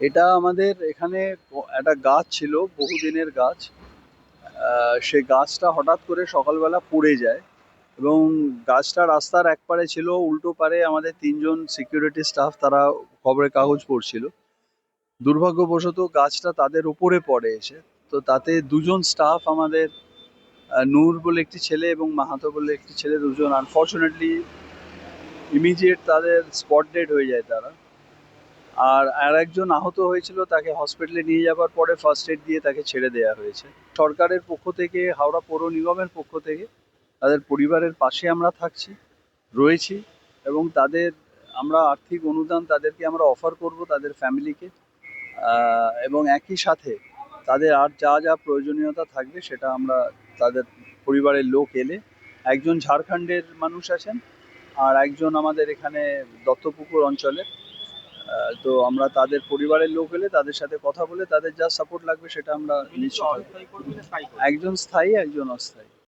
এটা আমাদের এখানে একটা গাছ ছিল, বহুদিনের গাছ। সে গাছটা হঠাৎ করে সকালবেলা পড়ে যায় এবং গাছটা রাস্তার একপারে ছিল, উল্টো পারে আমাদের তিনজন সিকিউরিটি স্টাফ তারা খবরের কাগজ পড়ছিল। দুর্ভাগ্যবশত গাছটা তাদের উপরে পড়ে এসে, তো তাতে দুজন স্টাফ আমাদের নূর বলে একটি ছেলে এবং মাহাতো বলে একটি ছেলে দুজন আনফর্চুনেটলি ইমিডিয়েট তাদের স্পট ডেড হয়ে যায় তারা। আর আর একজন আহত হয়েছিল, তাকে হসপিটালে নিয়ে যাবার পরে ফার্স্ট এড দিয়ে তাকে ছেড়ে দেওয়া হয়েছে। সরকারের পক্ষ থেকে, হাওড়া পৌর নিগমের পক্ষ থেকে তাদের পরিবারের পাশে আমরা থাকছি, রয়েছি এবং তাদের, আমরা আর্থিক অনুদান তাদেরকে আমরা অফার করব তাদের ফ্যামিলিকে এবং একই সাথে তাদের আর যা যা প্রয়োজনীয়তা থাকবে সেটা আমরা তাদের পরিবারের লোক এলে, একজন ঝাড়খণ্ডের মানুষ আছেন আর একজন আমাদের এখানে দত্তপুকুর অঞ্চলের। তো আমরা তাদের পরিবারের লোক এলে তাদের সাথে কথা বলে তাদের যা সাপোর্ট লাগবে সেটা আমরা নিশ্চিত একজন স্থায়ী একজন অস্থায়ী।